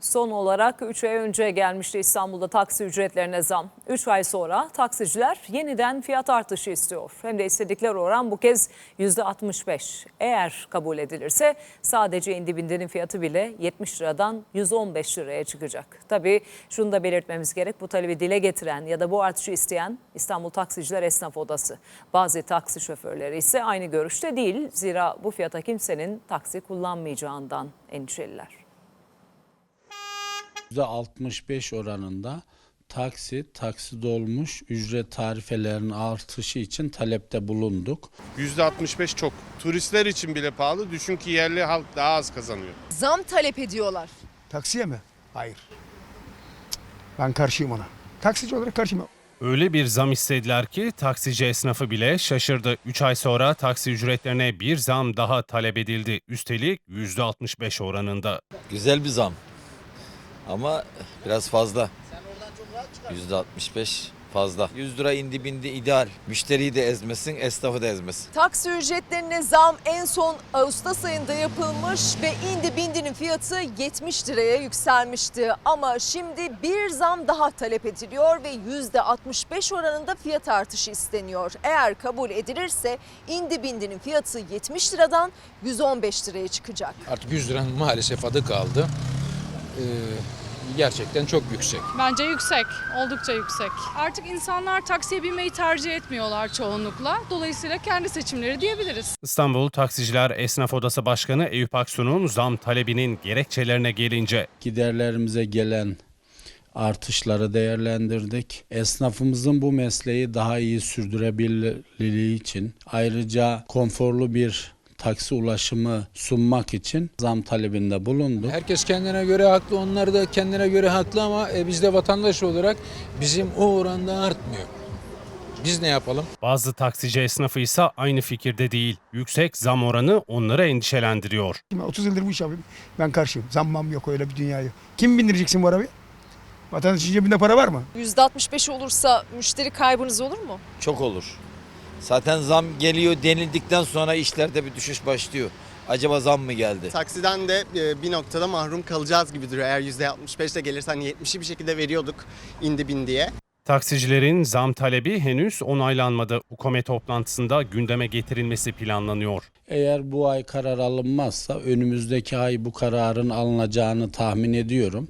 Son olarak 3 ay önce gelmişti İstanbul'da taksi ücretlerine zam. 3 ay sonra taksiciler yeniden fiyat artışı istiyor. Hem de istedikleri oran bu kez %65. Eğer kabul edilirse sadece indi bindirin fiyatı bile 70 liradan 115 liraya çıkacak. Tabii şunu da belirtmemiz gerek. Bu talebi dile getiren ya da bu artışı isteyen İstanbul Taksiciler Esnaf Odası. Bazı taksi şoförleri ise aynı görüşte değil. Zira bu fiyata kimsenin taksi kullanmayacağından endişeliler. %65 oranında taksi, taksi dolmuş ücret tarifelerinin artışı için talepte bulunduk. %65 çok. Turistler için bile pahalı. Düşün ki yerli halk daha az kazanıyor. Zam talep ediyorlar. Taksiye mi? Hayır. Ben karşıyım ona. Taksici olarak karşıyım. Öyle bir zam istediler ki taksici esnafı bile şaşırdı. 3 ay sonra taksi ücretlerine bir zam daha talep edildi. Üstelik %65 oranında. Güzel bir zam. Ama biraz fazla. %65 fazla. 100 lira indi bindi ideal. Müşteriyi de ezmesin, esnafı da ezmesin. Taksi ücretlerine zam en son Ağustos ayında yapılmış ve indi bindinin fiyatı 70 liraya yükselmişti. Ama şimdi bir zam daha talep ediliyor ve %65 oranında fiyat artışı isteniyor. Eğer kabul edilirse indi bindinin fiyatı 70 liradan 115 liraya çıkacak. Artık 100 liranın maalesef adı kaldı. Ee, gerçekten çok yüksek. Bence yüksek, oldukça yüksek. Artık insanlar taksiye binmeyi tercih etmiyorlar çoğunlukla. Dolayısıyla kendi seçimleri diyebiliriz. İstanbul Taksiciler Esnaf Odası Başkanı Eyüp Aksu'nun zam talebinin gerekçelerine gelince Giderlerimize gelen artışları değerlendirdik. Esnafımızın bu mesleği daha iyi sürdürebilirliği için ayrıca konforlu bir taksi ulaşımı sunmak için zam talebinde bulunduk. Herkes kendine göre haklı, onlar da kendine göre haklı ama e, biz de vatandaş olarak bizim o oranda artmıyor. Biz ne yapalım? bazı taksici esnafı ise aynı fikirde değil. Yüksek zam oranı onları endişelendiriyor. Şimdi 30 yıldır bu iş yapıyorum. Ben karşıyım. Zammam yok öyle bir dünya yok. Kim bindireceksin bu arabayı? Vatandaşın cebinde para var mı? %65 olursa müşteri kaybınız olur mu? Çok olur. Zaten zam geliyor denildikten sonra işlerde bir düşüş başlıyor. Acaba zam mı geldi? Taksiden de e, bir noktada mahrum kalacağız gibi duruyor. Eğer %65 de gelirse hani 70'i bir şekilde veriyorduk indi bin diye. Taksicilerin zam talebi henüz onaylanmadı. Hukome toplantısında gündeme getirilmesi planlanıyor. Eğer bu ay karar alınmazsa önümüzdeki ay bu kararın alınacağını tahmin ediyorum.